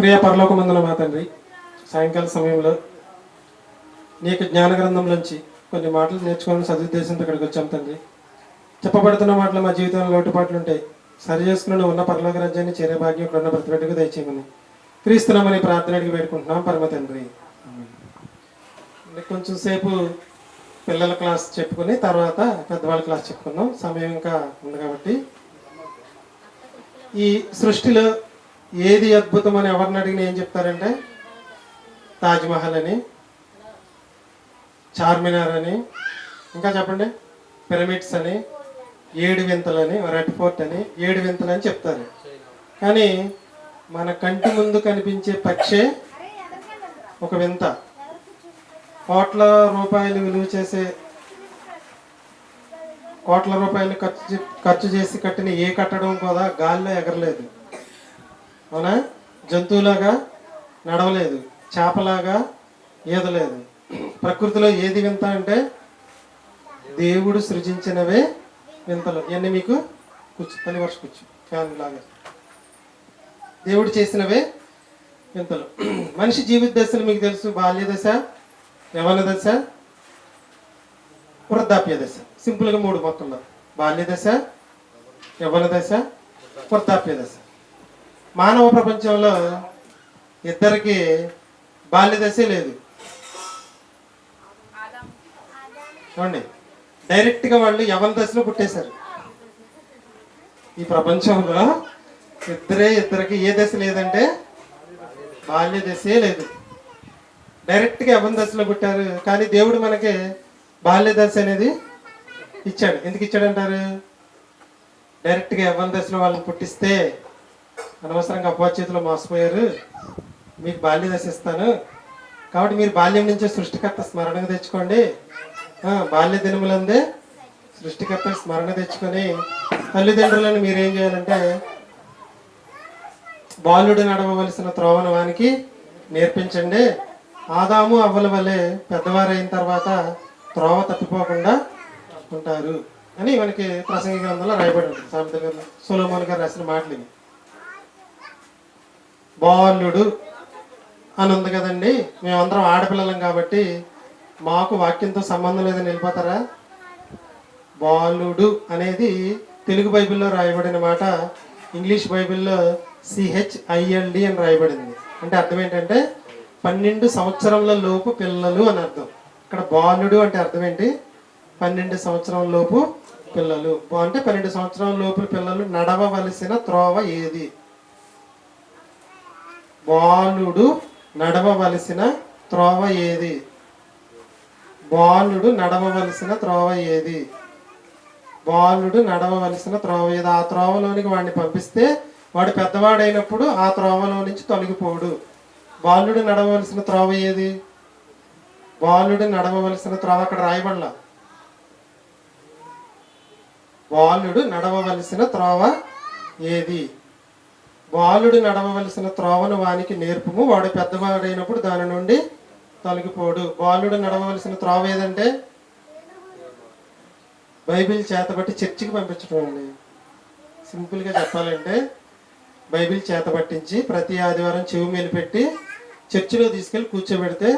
ప్రియ పరలోకమందున మా తండ్రి సాయంకాల సమయంలో నీ యొక్క గ్రంథం నుంచి కొన్ని మాటలు నేర్చుకోవాలని సదుద్దేశంతో ఇక్కడికి వచ్చాం తండ్రి. చెప్పబడుతున్న మాటలు మా జీవితంలో లోటుపాట్లు ఉంటాయి సరి చేసుకుని ఉన్న పరలోక రాజ్యాన్ని చేరే భాగ్యం ఇక్కడ ఉన్న ప్రతి బిడ్డకు దయచేయమని క్రీస్తున్నామని ప్రార్థన అడిగి పెట్టుకుంటున్నాం పరమ తండ్రి. కొంచెం సేపు పిల్లల క్లాస్ చెప్పుకుని తర్వాత పెద్దవాళ్ళ క్లాస్ చెప్పుకుందాం. సమయం ఇంకా ఉంది కాబట్టి. ఈ సృష్టిలో ఏది అద్భుతం అని ఎవరిని అడిగినా ఏం చెప్తారంటే? తాజ్మహల్ అని చార్మినార్ అని ఇంకా చెప్పండి? పిరమిడ్స్ అని ఏడు వింతలని రెడ్ ఫోర్ట్ అని ఏడు వింతలు అని చెప్తారు. కానీ మన కంటి ముందు కనిపించే పక్షే ఒక వింత. కోట్ల రూపాయలు విలువ చేసే కోట్ల రూపాయలు ఖర్చు ఖర్చు చేసి కట్టిన ఏ కట్టడం కూడా గాల్లో ఎగరలేదు. అవునా? జంతువులాగా నడవలేదు చేపలాగా ఈదలేదు. ప్రకృతిలో ఏది వింత అంటే దేవుడు సృజించినవే వింతలు. ఇవన్నీ మీకు కూర్చు పని వర్ష కూర్చు. ఫ్యాన్ లాగా. దేవుడు చేసినవే వింతలు. మనిషి జీవిత దశలు మీకు తెలుసు. బాల్య దశ యవన దశ వృద్ధాప్య దశ. సింపుల్గా మూడు మొత్తంలో బాల్య దశ యవ్వన దశ వృద్ధాప్య దశ. మానవ ప్రపంచంలో ఇద్దరికి బాల్య దశే లేదు. చూడండి డైరెక్ట్గా వాళ్ళు యవన దశలో పుట్టేశారు. ఈ ప్రపంచంలో ఇద్దరే ఇద్దరికి ఏ దశ లేదంటే బాల్య దశే లేదు. డైరెక్ట్గా యవన దశలో పుట్టారు కానీ దేవుడు మనకి బాల్య దశ అనేది ఇచ్చాడు. ఎందుకు ఇచ్చాడంటారు? డైరెక్ట్గా యవన దశలో వాళ్ళని పుట్టిస్తే అనవసరంగా అపవాచేతిలో మోసపోయారు. మీకు బాల్య దశ ఇస్తాను కాబట్టి మీరు బాల్యం నుంచే సృష్టికర్త స్మరణకు తెచ్చుకోండి. బాల్య దినములందే సృష్టికర్త స్మరణ తెచ్చుకొని తల్లిదండ్రులను మీరేం చేయాలంటే బాలుడు నడవవలసిన త్రోవను వానికి నేర్పించండి. ఆదాము అవ్వల వలె పెద్దవారైన తర్వాత త్రోవ తప్పిపోకుండా ఉంటారు అని మనకి ప్రసంగి గ్రంథంలో రాయబడి ఉంటుంది సామెత గారు గారు రాసిన మాటలు ఇవి. బాలుడు అని ఉంది కదండి. మేమందరం ఆడపిల్లలం కాబట్టి మాకు వాక్యంతో సంబంధం లేదని వెళ్ళిపోతారా? బాలుడు అనేది తెలుగు బైబిల్లో రాయబడిన మాట. ఇంగ్లీష్ బైబిల్లో సిహెచ్ఐఎల్డి అని రాయబడింది. అంటే అర్థం ఏంటంటే పన్నెండు సంవత్సరంల లోపు పిల్లలు అని అర్థం. ఇక్కడ బాలుడు అంటే అర్థం ఏంటి? పన్నెండు సంవత్సరం లోపు పిల్లలు. అంటే పన్నెండు సంవత్సరం లోపు పిల్లలు నడవవలసిన త్రోవ ఏది? బాలుడు నడవవలసిన త్రోవ ఏది? బాలుడు నడవవలసిన త్రోవ ఏది? బాలుడు నడవవలసిన త్రోవ ఏది? ఆ త్రోవలోనికి వాడిని పంపిస్తే వాడు పెద్దవాడైనప్పుడు ఆ త్రోవలో నుంచి తొలగిపోడు బాలుడు నడవవలసిన త్రోవ ఏది? బాలుడు నడవవలసిన త్రోవ అక్కడ రాయబడల. బాలుడు నడవవలసిన త్రోవ ఏది? బాలుడు నడవవలసిన త్రోవను వానికి నేర్పుము. వాడు పెద్దవాడైనప్పుడు దాని నుండి తొలగిపోడు. బాలుడు నడవవలసిన త్రోవ ఏదంటే? బైబిల్ చేతబట్టి చర్చికి పంపించడం అండి సింపుల్గా చెప్పాలంటే బైబిల్ చేతబట్టించి ప్రతి ఆదివారం చెవి మేలు పెట్టి చర్చిలో తీసుకెళ్ళి కూర్చోబెడితే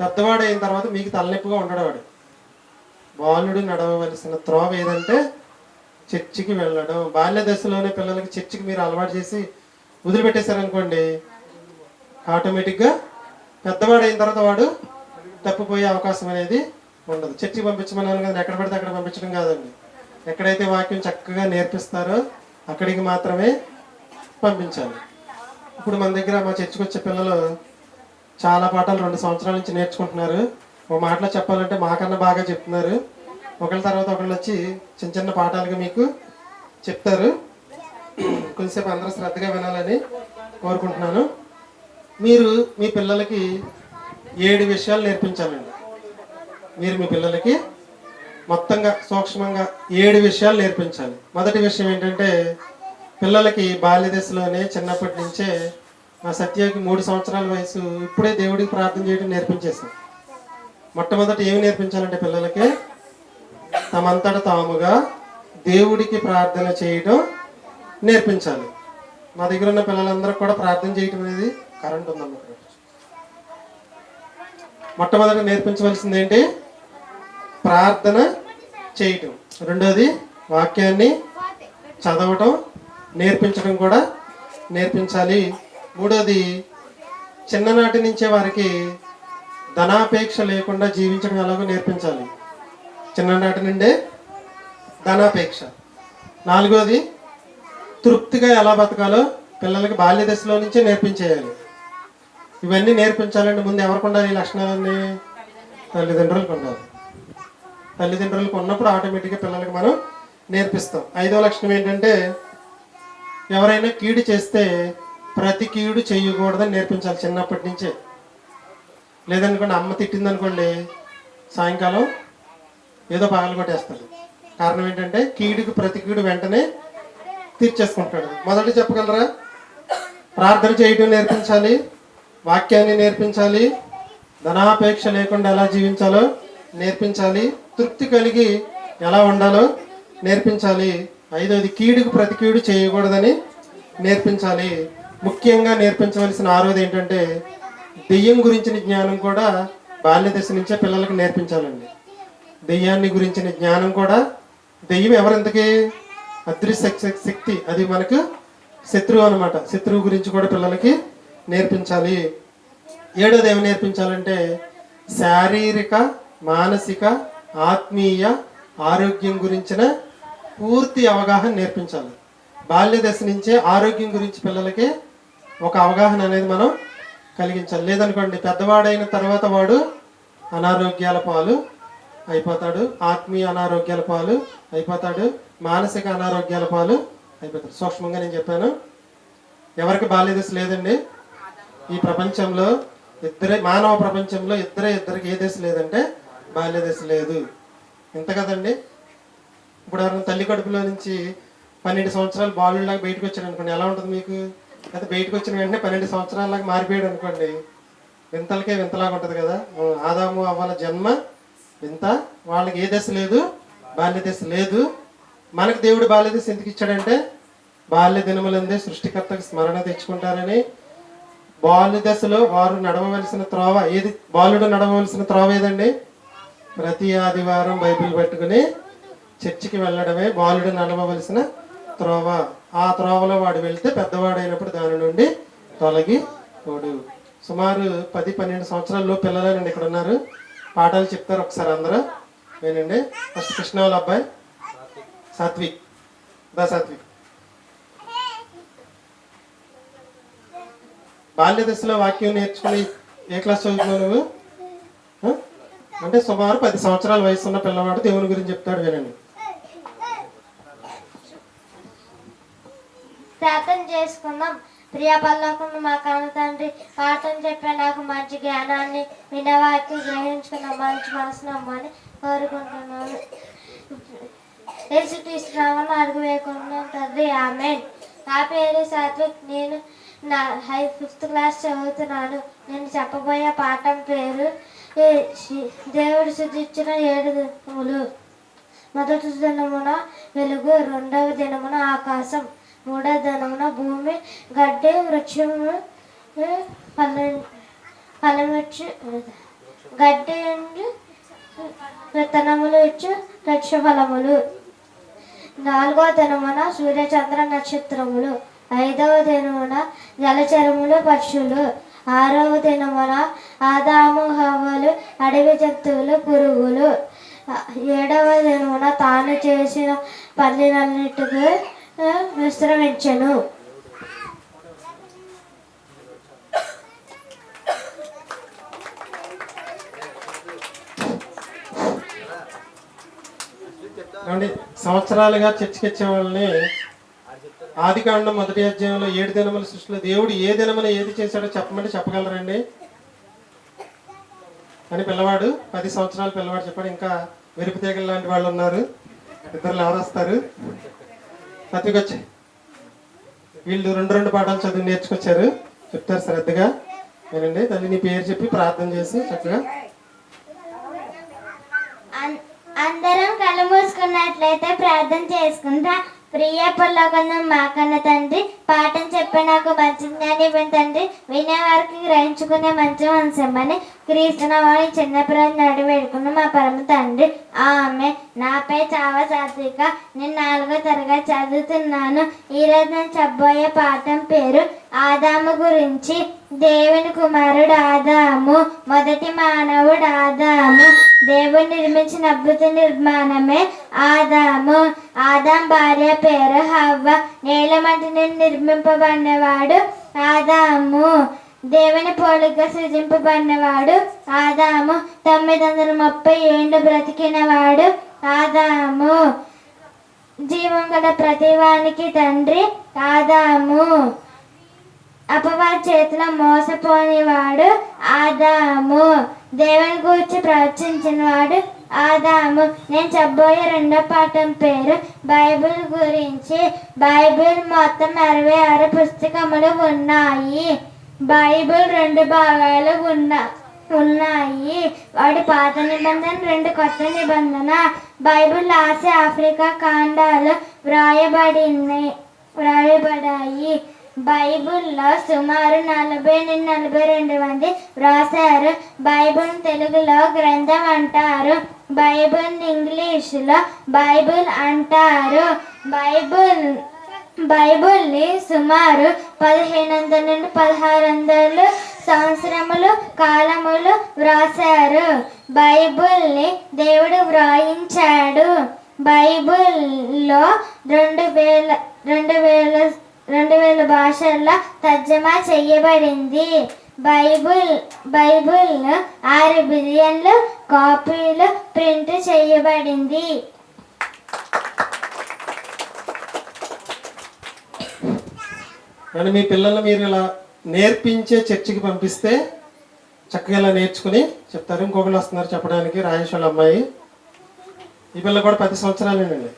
పెద్దవాడు అయిన తర్వాత మీకు తలనొప్పిగా ఉండడవాడు బాలుడు నడవవలసిన త్రోవ ఏదంటే? చర్చికి వెళ్ళడం. బాల్య దశలోనే పిల్లలకి చర్చికి మీరు అలవాటు చేసి వదిలిపెట్టేశారనుకోండి ఆటోమేటిక్గా పెద్దవాడు అయిన తర్వాత వాడు తప్పిపోయే అవకాశం అనేది ఉండదు. చర్చి పంపించమన్నాను కదా ఎక్కడ పడితే అక్కడ పంపించడం కాదండి. ఎక్కడైతే వాక్యం చక్కగా నేర్పిస్తారో అక్కడికి మాత్రమే పంపించాలి. ఇప్పుడు మన దగ్గర మా చర్చికి వచ్చే పిల్లలు చాలా పాఠాలు రెండు సంవత్సరాల నుంచి నేర్చుకుంటున్నారు. ఒక మాటలో చెప్పాలంటే మాకన్నా బాగా చెప్తున్నారు. ఒకళ్ళ తర్వాత ఒకళ్ళు వచ్చి చిన్న చిన్న పాఠాలుగా మీకు చెప్తారు. కొంచెంసేపు అందరూ శ్రద్ధగా వినాలని కోరుకుంటున్నాను. మీరు మీ పిల్లలకి ఏడు విషయాలు నేర్పించాలండి. మీరు మీ పిల్లలకి మొత్తంగా సూక్ష్మంగా ఏడు విషయాలు నేర్పించాలి. మొదటి విషయం ఏంటంటే పిల్లలకి బాల్య దశలోనే చిన్నప్పటి నుంచే మా సత్యకి మూడు సంవత్సరాల వయసు ఇప్పుడే దేవుడికి ప్రార్థన చేయడం నేర్పించేసాం మొట్టమొదట ఏమి నేర్పించాలంటే పిల్లలకి? తమంతట తాముగా దేవుడికి ప్రార్థన చేయడం నేర్పించాలి. మా దగ్గర ఉన్న పిల్లలందరూ కూడా ప్రార్థన చేయటం అనేది కరెంట్ ఉందమ్మ మొట్టమొదట నేర్పించవలసింది ఏంటి? ప్రార్థన చేయటం. రెండోది వాక్యాన్ని చదవటం నేర్పించడం కూడా నేర్పించాలి. మూడోది చిన్ననాటి నుంచే వారికి ధనాపేక్ష లేకుండా జీవించడం ఎలాగో నేర్పించాలి. చిన్ననాటి నుండే ధనాపేక్ష. నాలుగోది తృప్తిగా ఎలా బతకాలో పిల్లలకి బాల్య దశలో నుంచే నేర్పించేయాలి. ఇవన్నీ నేర్పించాలంటే ముందు ఎవరికి ఉండాలి ఈ లక్షణాలన్నీ? తల్లిదండ్రులకు ఉండాలి తల్లిదండ్రులకు ఉన్నప్పుడు ఆటోమేటిక్గా పిల్లలకి మనం నేర్పిస్తాం. ఐదో లక్షణం ఏంటంటే ఎవరైనా కీడు చేస్తే ప్రతి కీడు చేయకూడదని నేర్పించాలి చిన్నప్పటి నుంచే. లేదనుకోండి అమ్మ తిట్టింది అనుకోండి సాయంకాలం ఏదో పగలు కొట్టేస్తారు కారణం ఏంటంటే కీడుకి ప్రతి కీడు వెంటనే తీర్చేసుకుంటాడు. మొదట చెప్పగలరా? ప్రార్థన చేయడం నేర్పించాలి. వాక్యాన్ని నేర్పించాలి. ధనాపేక్ష లేకుండా ఎలా జీవించాలో నేర్పించాలి. తృప్తి కలిగి ఎలా ఉండాలో నేర్పించాలి. ఐదోది కీడుకు ప్రతి కీడు చేయకూడదని నేర్పించాలి. ముఖ్యంగా నేర్పించవలసిన ఆరోది ఏంటంటే దెయ్యం గురించిన జ్ఞానం కూడా బాల్య దశ నుంచే పిల్లలకు నేర్పించాలండి. దెయ్యాన్ని గురించిన జ్ఞానం కూడా దెయ్యం ఎవరింతకీ అదృశ్య శక్తి అది మనకు శత్రువు అనమాట శత్రువు గురించి కూడా పిల్లలకి నేర్పించాలి. ఏడోది ఏమి నేర్పించాలంటే శారీరక మానసిక ఆత్మీయ ఆరోగ్యం గురించిన పూర్తి అవగాహన నేర్పించాలి. బాల్య దశ నుంచే ఆరోగ్యం గురించి పిల్లలకి ఒక అవగాహన అనేది మనం కలిగించాలి. లేదనుకోండి పెద్దవాడైన తర్వాత వాడు అనారోగ్యాల పాలు అయిపోతాడు. ఆత్మీయ అనారోగ్యాల పాలు అయిపోతాడు. మానసిక అనారోగ్యాల పాలు అయిపోతారు సూక్ష్మంగా నేను చెప్పాను. ఎవరికి బాల్య దశ లేదండి. ఈ ప్రపంచంలో ఇద్దరే మానవ ప్రపంచంలో ఇద్దరే ఇద్దరికి ఏ దశ లేదంటే బాల్య దశ లేదు. ఇంత కదండి. ఇప్పుడు ఎవరైనా తల్లి కడుపులో నుంచి పన్నెండు సంవత్సరాలు బాలుడిలాగా బయటకు వచ్చాడు అనుకోండి ఎలా ఉంటుంది మీకు? అయితే బయటకు వచ్చిన వెంటనే పన్నెండు సంవత్సరాలలాగా మారిపోయాడు అనుకోండి వింతలకే వింతలాగా ఉంటుంది కదా. ఆదాము అవ్వాల జన్మ వింత వాళ్ళకి ఏ దశ లేదు? బాల్య దశ లేదు. మనకు దేవుడు బాల్య దశ ఎందుకు ఇచ్చాడంటే బాల్య దినములందే సృష్టికర్తకు స్మరణ తెచ్చుకుంటారని. బాల్య దశలో వారు నడవవలసిన త్రోవ ఏది? బాలుడు నడవవలసిన త్రోవ ఏదండి? ప్రతి ఆదివారం బైబిల్ పెట్టుకుని చర్చికి వెళ్ళడమే బాలుడు నడవవలసిన త్రోవ. ఆ త్రోవలో వాడు వెళ్తే పెద్దవాడైనప్పుడు దాని నుండి తొలగి పోడు సుమారు పది పన్నెండు సంవత్సరాల్లో పిల్లలేనండి ఇక్కడ ఉన్నారు పాఠాలు చెప్తారు ఒకసారి అందరూ. నేనండి ఫస్ట్ కృష్ణ వాళ్ళ అబ్బాయి. సాత్విక్ దా సాత్విక్ బాల్య దశలో వాక్యం నేర్చుకుని ఏ క్లాస్ చదువుతున్నావు నువ్వు? అంటే సుమారు పది సంవత్సరాల వయసు ఉన్న పిల్లవాడు దేవుని గురించి చెప్తాడు వినండి. ప్రార్థన చేసుకుందాం. ప్రియ మా కన్న తండ్రి పాఠం చెప్పే నాకు మంచి జ్ఞానాన్ని వినవాకి గ్రహించుకున్న మంచి మనసును కోరుకుంటున్నాను. కోరుకుంటున్నాను యేసుక్రీస్తునామను అడుగు వేయకుండా తండ్రి ఆమె నా పేరు సాత్విక్ నేను నా హై ఫిఫ్త్ క్లాస్ చదువుతున్నాను. నేను చెప్పబోయే పాఠం పేరు దేవుడు సృజించిన ఏడు దినములు. మొదటి దినమున వెలుగు రెండవ దినమున ఆకాశం మూడవ దినమున భూమి గడ్డి వృక్షము ఏ, ఫల ఫలమిచ్చు గడ్డి విత్తనములు ఇచ్చు వృక్ష ఫలములు నాలుగవ దినమున సూర్యచంద్ర నక్షత్రములు ఐదవ దినమున జలచరములు పక్షులు ఆరవ దినమున ఆదాము హవ్వలు అడవి జంతువులు పురుగులు ఏడవ దినమున తాను చేసిన పనులన్నిటికీ విశ్రమించను విశ్రమించెను. ఏమండి? సంవత్సరాలుగా చర్చకిచ్చే వాళ్ళని ఆది కాండం మొదటి అధ్యాయంలో ఏడు దినముల సృష్టిలో దేవుడు ఏ దినమున ఏది చేశాడో చెప్పమంటే చెప్పగలరండి. అని పిల్లవాడు పది సంవత్సరాల పిల్లవాడు చెప్పాడు ఇంకా వెరుపు తీగల లాంటి వాళ్ళు ఉన్నారు. ఇద్దరు ఎవరు వస్తారు వీళ్ళు రెండు రెండు పాఠాలు చదివి నేర్చుకొచ్చారు. చెప్తారు శ్రద్ధగా. వినండి. తల్లి నీ పేరు చెప్పి ప్రార్థన చేసి చక్కగా అన్- అందరం కళ్ళు మూసుకున్నట్లయితే ప్రార్థన చేసుకుంటా. ప్రియ పొల్లకొంద మాకన్న తండ్రి పాఠం చెప్పే నాకు మంచి జ్ఞాని ఇవ్వండి తండ్రి. వినేవారికి గ్రహించుకునే మంచి మనసమ్మని క్రీస్తునవాణి చిన్న నడి వేడుకున్న మా పరమ తండ్రి. ఆమె. నాపై చావ సాత్విక. నేను నాలుగో తరగతి చదువుతున్నాను. ఈరోజు నేను చెప్పబోయే పాఠం పేరు ఆదాము గురించి. దేవుని కుమారుడు ఆదాము. మొదటి మానవుడు ఆదాము. దేవుడు నిర్మించిన అద్భుత నిర్మాణమే ఆదాము. ఆదాం భార్య పేరు హవ్వ. నేల నుండి నిర్మింపబడినవాడు ఆదాము. దేవుని పోలిక సృజింపబడినవాడు ఆదాము. తొమ్మిది వందల ముప్పై ఏళ్ళు బ్రతికినవాడు ఆదాము. జీవం గల ప్రతివానికి తండ్రి ఆదాము. అపవాది చేతిలో మోసపోనివాడు ఆదాము. దేవుని గురించి ప్రవచించిన వాడు ఆదాము. నేను చెప్పబోయే రెండో పాఠం పేరు బైబిల్ గురించి. బైబిల్ మొత్తం అరవై ఆరు పుస్తకములు ఉన్నాయి. బైబిల్ రెండు భాగాలు ఉన్నా ఉన్నాయి. వాటి పాత నిబంధన రెండు కొత్త నిబంధన. బైబిల్ ఆసియా ఆఫ్రికా ఖండాలు వ్రాయబడినాయి వ్రాయబడాయి. బైబిల్లో సుమారు నలభై నుండి నలభై రెండు మంది వ్రాసారు బైబిల్ తెలుగులో గ్రంథం అంటారు. బైబిల్ ఇంగ్లీషులో బైబిల్ అంటారు. బైబిల్ బైబిల్ని సుమారు పదిహేను వందల నుండి పదహారు వందలు సంవత్సరములు కాలములు వ్రాసారు బైబిల్ని దేవుడు వ్రాయించాడు. బైబిల్లో రెండు వేల రెండు వేల రెండు వేల భాషల్లో తర్జమా చేయబడింది బైబిల్ బైబిల్ ఆరు బిలియన్లు కాపీలు ప్రింట్ చేయబడింది అండ్ మీ పిల్లలు మీరు ఇలా నేర్పించే చర్చికి పంపిస్తే చక్కగా ఇలా నేర్చుకుని చెప్తారు. ఇంకొకరు వస్తున్నారు చెప్పడానికి. రాజేశ్వర అమ్మాయి. ఈ పిల్ల కూడా పది సంవత్సరాలేనండి.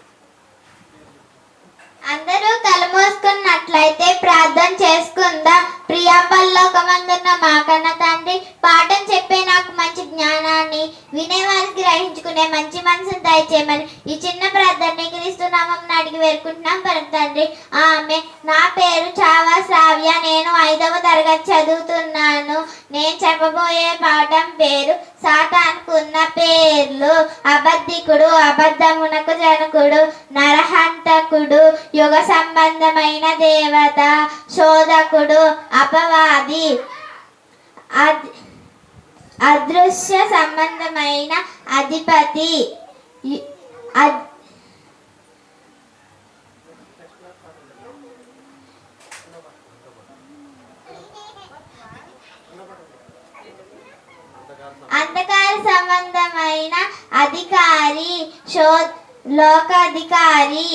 దయచేయమని ఈ చిన్న ప్రార్థన క్రీస్తునామం అడిగి వేరుకుంటున్నాం పరం తండ్రి ఆమె నా పేరు చావా శ్రావ్య. నేను ఐదవ తరగతి చదువుతున్నాను. నేను చెప్పబోయే పాఠం పేరు సాతానుకున్న పేర్లు. అబద్ధికుడు అబద్ధమునకు జనకుడు నరహంతకుడు యుగ సంబంధమైన దేవత శోధకుడు అపవాది అద్- అదృశ్య సంబంధమైన అధిపతి. అంధకార సంబంధమైన అధికారి శో లోకాధికారి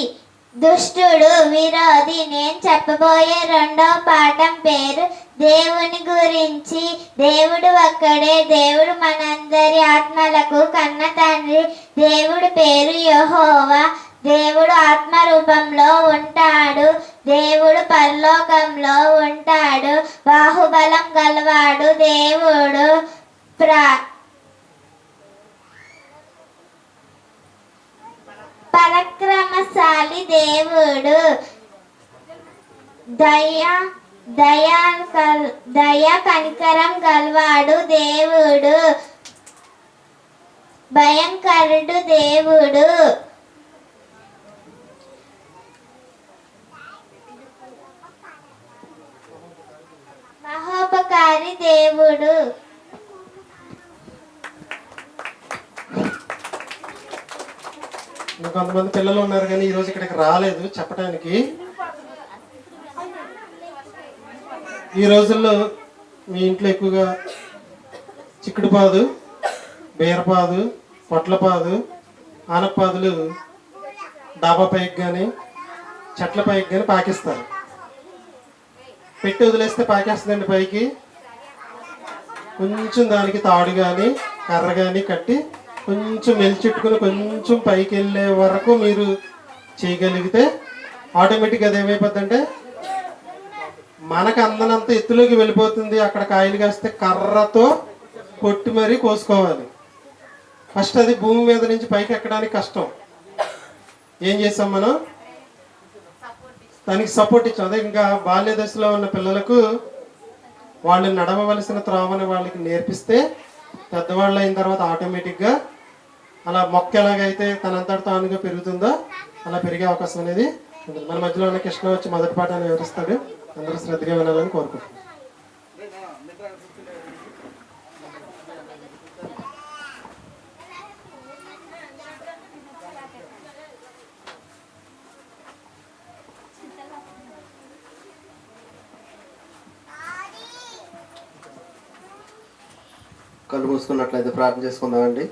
దుష్టుడు విరోధి నేను చెప్పబోయే రెండో పాఠం పేరు దేవుని గురించి. దేవుడు ఒక్కడే దేవుడు మనందరి ఆత్మలకు కన్న తండ్రి. దేవుడు పేరు యహోవా. దేవుడు ఆత్మ రూపంలో ఉంటాడు. దేవుడు పరలోకంలో ఉంటాడు. బాహుబలం గలవాడు దేవుడు. ప్రా పరక్రమశాలి దేవుడు దయ దయా దయ కనికరం గలవాడు దేవుడు. భయంకరుడు దేవుడు. మహోపకారి దేవుడు. కొంతమంది పిల్లలు ఉన్నారు కానీ ఈరోజు ఇక్కడికి రాలేదు చెప్పడానికి ఈ రోజుల్లో మీ ఇంట్లో ఎక్కువగా చిక్కుడుపాదు బీరపాదు పొట్లపాదు ఆనపాదులు డాబా పైకి కానీ చెట్ల పైకి కానీ పాకిస్తారు. పెట్టి వదిలేస్తే పాకేస్తుందండి పైకి. కొంచెం దానికి తాడు కానీ కర్ర కానీ కట్టి కొంచెం మెలిచెట్టుకుని కొంచెం పైకి వెళ్ళే వరకు మీరు చేయగలిగితే ఆటోమేటిక్గా అది ఏమైపోద్దంటే మనకు అందనంత ఎత్తులోకి వెళ్ళిపోతుంది. అక్కడ కాయలు కాస్తే కర్రతో కొట్టి మరీ కోసుకోవాలి. ఫస్ట్ అది భూమి మీద నుంచి పైకి ఎక్కడానికి కష్టం. ఏం చేసాం మనం? దానికి సపోర్ట్ ఇచ్చాం. అదే ఇంకా బాల్య దశలో ఉన్న పిల్లలకు వాళ్ళు నడవవలసిన త్రోవని వాళ్ళకి నేర్పిస్తే పెద్దవాళ్ళు అయిన తర్వాత ఆటోమేటిక్గా అలా మొక్క ఎలాగైతే తనంతటి తానుగా పెరుగుతుందో అలా పెరిగే అవకాశం అనేది ఉంటుంది. మన మధ్యలో ఉన్న కృష్ణ వచ్చి మొదటి పాఠాన్ని వివరిస్తాడు. అందరూ శ్రద్ధగా వినాలని కోరుకుంటున్నాను కళ్ళు మూసుకున్నట్లయితే ప్రార్థన చేసుకుందామండి.